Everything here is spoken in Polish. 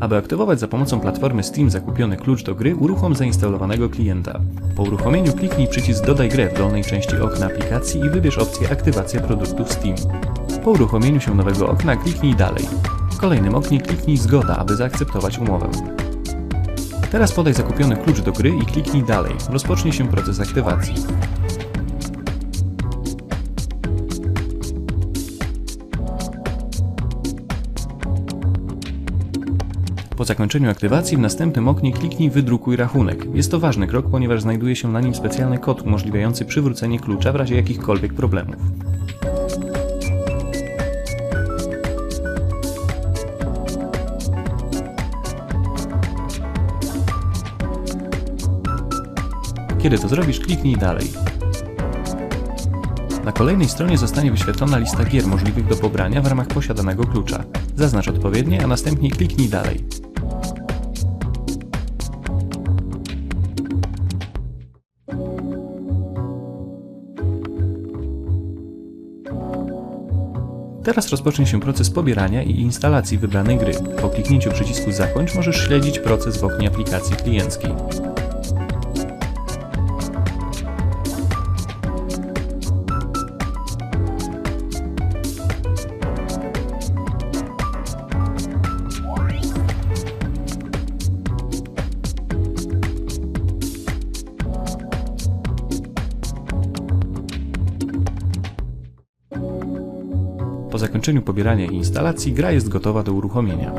Aby aktywować za pomocą platformy Steam zakupiony klucz do gry, uruchom zainstalowanego klienta. Po uruchomieniu kliknij przycisk Dodaj grę w dolnej części okna aplikacji i wybierz opcję Aktywacja produktów Steam. Po uruchomieniu się nowego okna kliknij Dalej. W kolejnym oknie kliknij Zgoda, aby zaakceptować umowę. Teraz podaj zakupiony klucz do gry i kliknij Dalej. Rozpocznie się proces aktywacji. Po zakończeniu aktywacji w następnym oknie kliknij Wydrukuj rachunek. Jest to ważny krok, ponieważ znajduje się na nim specjalny kod umożliwiający przywrócenie klucza w razie jakichkolwiek problemów. Kiedy to zrobisz, kliknij dalej. Na kolejnej stronie zostanie wyświetlona lista gier możliwych do pobrania w ramach posiadanego klucza. Zaznacz odpowiednie, a następnie kliknij dalej. Teraz rozpocznie się proces pobierania i instalacji wybranej gry. Po kliknięciu przycisku Zakończ możesz śledzić proces w oknie aplikacji klienckiej. Po zakończeniu pobierania i instalacji gra jest gotowa do uruchomienia.